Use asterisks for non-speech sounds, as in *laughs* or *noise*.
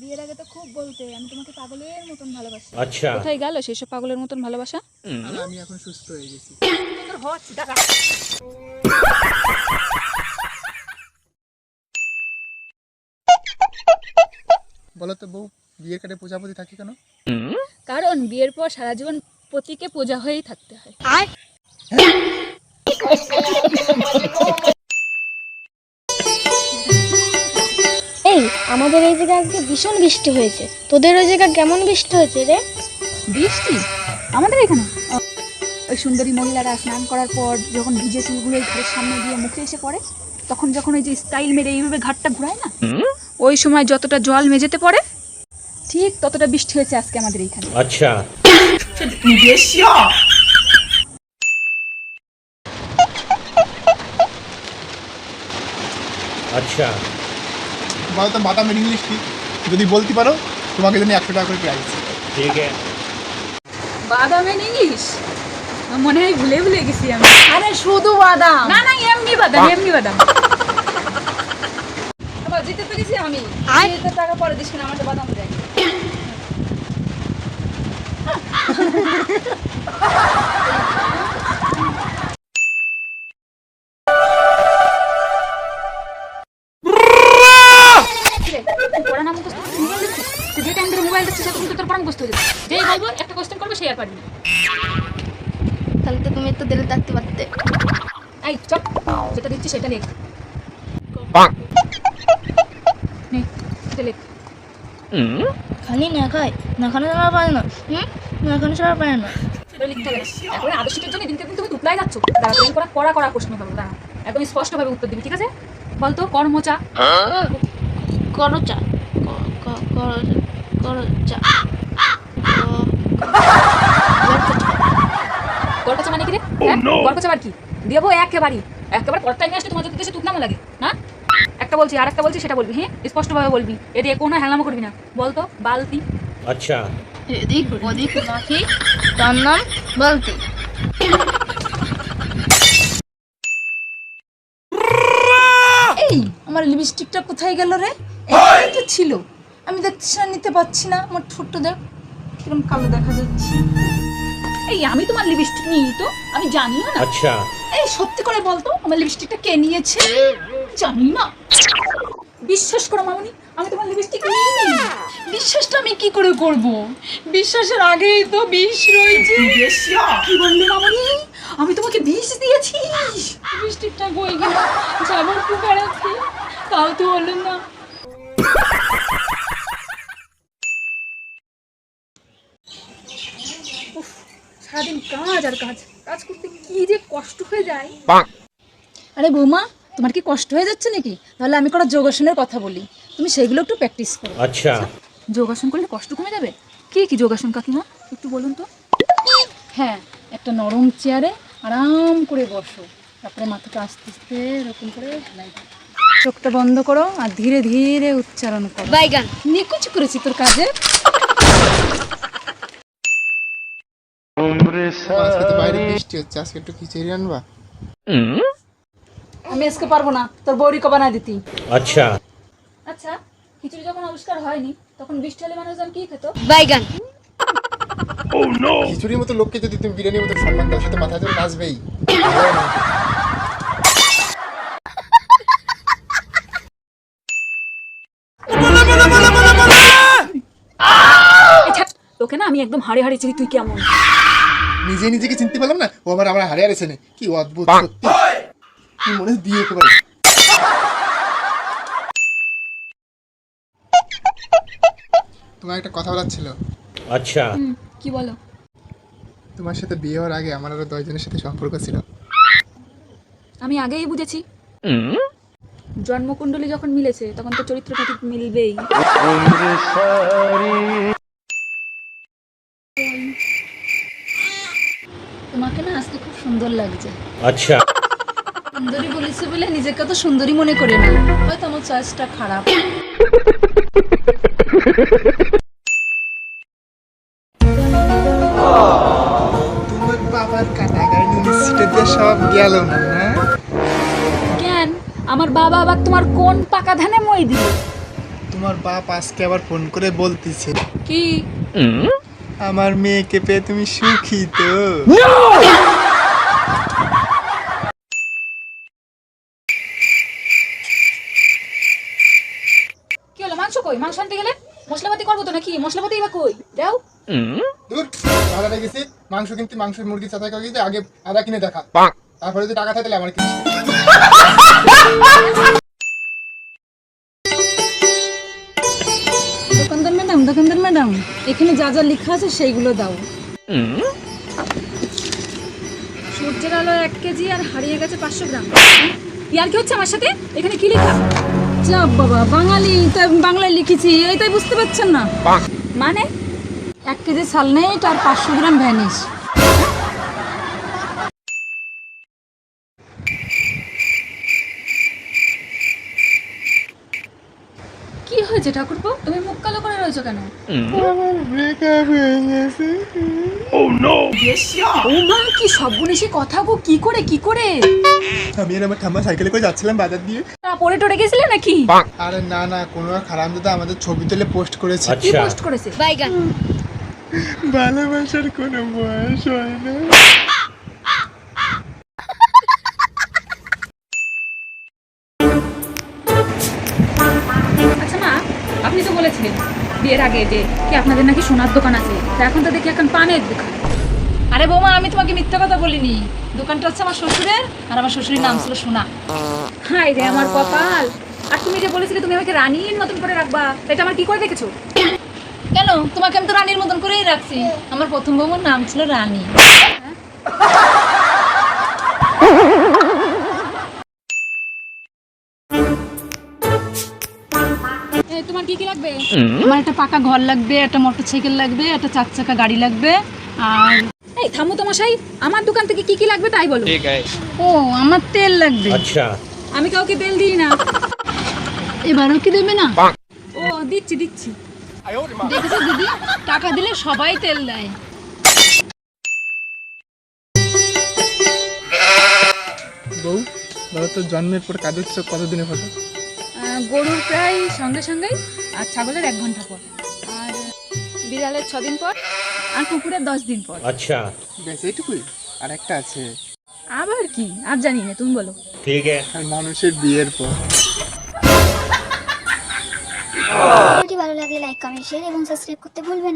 বিয়ের আগে তো খুব বলতে আমি তোমাকে পাগলের মতন ভালোবাসি। আচ্ছা। কোথায় গেল পাগলের মতন ভালোবাসা? আমি এখন সুস্থ হয়ে গেছি। বলো তো বউ বিয়ের কাটে প্রজাপতি থাকে কেন? কারণ বিয়ের পর সারা জীবন পতিকে পূজা হয়েই থাকতে হয়। হ্যাঁ। আমাদের এই জায়গায় আজকে ভীষণ বৃষ্টি হয়েছে। তোদের ওই জায়গায় কেমন বৃষ্টি হয়েছে রে? বৃষ্টি? আমাদের এখানে? ওই সুন্দরী মহিলারা স্নান করার পর যখন ভিজে চুলগুলো ঘরের সামনে দিয়ে মুখে এসে পড়ে তখন যখন ওই যে স্টাইল মেরে এইভাবে ঘাটটা ঘুরায় না ওই সময় যতটা জল মেজেতে পড়ে ঠিক ততটা বৃষ্টি হয়েছে আজকে আমাদের এইখানে। আচ্ছা। আচ্ছা। বলতো বাদাম ইংলিশ কি যদি বলতে পারো তোমাকে জন্য একশো টাকা করে প্রাইস ঠিক আছে। বাদামের ইংলিশ মনে হয় ভুলে ভুলে গেছি আমি। আরে শুধু বাদাম। না না এমনি বাদাম এমনি বাদাম। *laughs* আবার জিতে তো গেছি আমি। তো টাকা পরে দিস কিনা? আমার বাদাম দেয় *laughs* পড়া না মুখস্থ মোবাইল দেখছিস তুই যে টাইম ধরে মোবাইল দেখছিস সেটা কিন্তু তোর পড়া মুখস্থ হয়ে যাচ্ছে। যেই বলব একটা কোয়েশ্চেন করবে সেই আর পারবি তাহলে তো তুমি একটু দেরি থাকতে পারতে এই চপ। যেটা দিচ্ছি সেটা লেখ নে, এটা লেখ খালি না খাই না খানে ছাড়া পারে না। হুম? না খানে ছাড়া পারে না। সেটা লিখতে এখন আদর্শিকের জন্য দিনকে দিন তুমি তুতলাই যাচ্ছ। দাঁড়া তুমি করা কড়া কড়া প্রশ্ন পাবো দাঁড়া। একদম স্পষ্টভাবে উত্তর দিবি ঠিক আছে? বলতো কর্মচা। করো চা ক- ক- করো করো চা গড়কাচা মানে কি রে গড়কাচা আর কি দেবো একেবারে একেবারে পরটা নিয়ে আসলে তোমার যদি দেশে তুকনামো লাগে না একটা বলছি আর একটা বলছি সেটা বলবি হ্যাঁ স্পষ্টভাবে বলবি এদিকে কোনো হেলামো করবি না বলতো বালতি আচ্ছা এই আমার লিপস্টিকটা কোথায় গেল রে ছিল আমি দেখছি না নিতে পারছি না আমার ঠোঁটটা কিরম কালো দেখা যাচ্ছে। এই আমি তোমার লিপস্টিক নিই তো আমি জানি না। আচ্ছা। এই সত্যি করে বলতো আমার লিপস্টিকটা কে নিয়েছে? জানি না। বিশ্বাস করো মামনি আমি তোমার লিপস্টিক নিইনি বিশ্বাসটা আমি কি করে করব? বিশ্বাসের আগেই তো বিষ রয়েছে। কি বললি মামনি? আমি তোমাকে বিষ দিয়েছি। লিপস্টিকটা গই গেল যাবার খুব বেড়াচ্ছে তাও তো হলো না। সারাদিন কাজ আর কাজ। কাজ করতে কি যে কষ্ট হয়ে যায়। আরে বৌমা তোমার কি কষ্ট হয়ে যাচ্ছে নাকি? তাহলে আমি যোগাসনের কথা বলি। তুমি সেগুলো একটু প্র্যাকটিস করো। আচ্ছা। যোগাসন করলে কষ্ট কমে যাবে? কি কি যোগাসন কাকিমা? একটু বলুন তো। হ্যাঁ একটা নরম চেয়ারে আরাম করে বসো। তারপরে মাথাটা আস্তে আস্তে এরকম করে চোখটা বন্ধ করো আর ধীরে ধীরে উচ্চারণ করো। বাইগান। নিকুচ করেছি তোর কাজে। আমি আজকে পারব না তোর বৌরি কবা না দিতি। আচ্ছা। আচ্ছা খিচুড়ি যখন আবিষ্কার হয়নি তখন বৃষ্টি হলে মানুষজন কি খেত? বাইগান। oh, খিচুড়ির মতো লোককে যদি তুমি বিরিয়ানির মতো সম্মান দাও সে মাথা ধরে আসবেই থাকে না? আমি একদম হাড়ে হাড়ে চিনি তুই কেমন? নিজে নিজেকে চিনতে পারলাম না? ও আমার আমার হাড়ে হাড়ে চেনে। কি অদ্ভুত সত্যি। কি মনে দিয়ে একেবারে তোমার একটা কথা বলার ছিল। আচ্ছা। কি বলো? তোমার সাথে বিয়ে হওয়ার আগে আমার আরও দশজনের সাথে সম্পর্ক ছিল। আমি আগেই বুঝেছি। জন্মকুণ্ডলী যখন মিলেছে তখন তো চরিত্রটা ঠিক মিলবেই। সুন্দর লাগছে। আচ্ছা। সুন্দরী বলে নিজেকে তো সুন্দরী মনে করি না। হয়তো আমার চয়েসটা খারাপ। বাবা আবার তোমার কোন পাকা ধানে মই তোমার বাপ আজকে আবার ফোন করে বলতেছে। কি? আমার মেয়েকে পেয়ে তুমি সুখী তো। মাংস আনতে গেলে মশলাপাতি করব তো নাকি? মশলাপাতি বা কই? দাও। দূর বাজারে গেছি মাংস কিনতে মাংস মুরগি চাচা কাকি আগে আদা কিনে দেখা। তারপরে যদি টাকা থাকলে আমার কিনিস দোকানদার ম্যাডাম দোকানদার ম্যাডাম এখানে যা যা লেখা আছে সেইগুলো দাও। সূর্যের আলো এক কেজি আর হারিয়ে গেছে পাঁচশো গ্রাম। ইয়ার কি হচ্ছে আমার সাথে? এখানে কি লেখা? যা বাবা বাঙালি তাই বাংলায় লিখেছি এইটাই বুঝতে পারছেন না? মানে এক কেজি সালনেট আর পাঁচশো গ্রাম ভ্যানিশ। কি হয়েছে ঠাকুরপো? তুমি মুখ কালো করে রয়েছো কেন? আমার ব্রেকআপ হয়ে গেছে ও মা কি সর্বনেশে কথা গো কি করে কি করে? আমি আর আমার ঠাম্মা সাইকেলে করে যাচ্ছিলাম বাজার দিয়ে। পড়ে নাকি? আরে না না কোনো খারাপ দাদা আমাদের ছবি তুলে পোস্ট করেছে। আচ্ছা। কি পোস্ট করেছে? ভালোবাসার কোনো বয়স হয় না। আচ্ছা আপনি তো বলেছিলেন বিয়ের আগে যে কি আপনাদের নাকি সোনার দোকান আছে। এখন তো দেখি এখন পানের দোকান। আরে বৌমা আমি তোমাকে মিথ্যা কথা বলিনি। দোকানটা হচ্ছে আমার শ্বশুরের আর আমার শ্বশুরের নাম ছিল সোনা। হাই রে আমার কপাল। আর তুমি যে বলেছিলে তুমি আমাকে রানীর মতন করে রাখবা এটা আমার কি করে দেখেছ? কেন? তোমাকে আমি তো রানীর মতন করেই রাখছি। আমার প্রথম বৌমার নাম ছিল রানী। তোমার কি কি লাগবে? আমার একটা পাকা ঘর লাগবে একটা মোটরসাইকেল লাগবে একটা চার চাকা গাড়ি লাগবে। আর এই থামো তো মশাই আমার দোকান থেকে কি কি লাগবে তাই বলো। ঠিক আছে ও আমার তেল লাগবে। আচ্ছা। আমি কাউকে তেল দিই না। এবারও কি দেবে না? ও দিচ্ছি দিচ্ছি। দেখেছ দিদি? টাকা দিলে সবাই তেল দেয়। বউ বলো তো জন্মের পর কাজের চোখ কতদিনে ফটো গরুর প্রায় সঙ্গে সঙ্গেই আর ছাগলের এক ঘণ্টা পর। আর বিড়ালের ছদিন পর। আর কুকুরের দশ দিন পর। আচ্ছা। বেশ এইটুকুই। আর একটা আছে। আবার কি? আর জানি না তুমি বলো। ঠিক আছে। মানুষের বিয়ের পর। ভিডিওটি ভালো লাগলে লাইক কমেন্ট শেয়ার এবং সাবস্ক্রাইব করতে ভুলবেন না।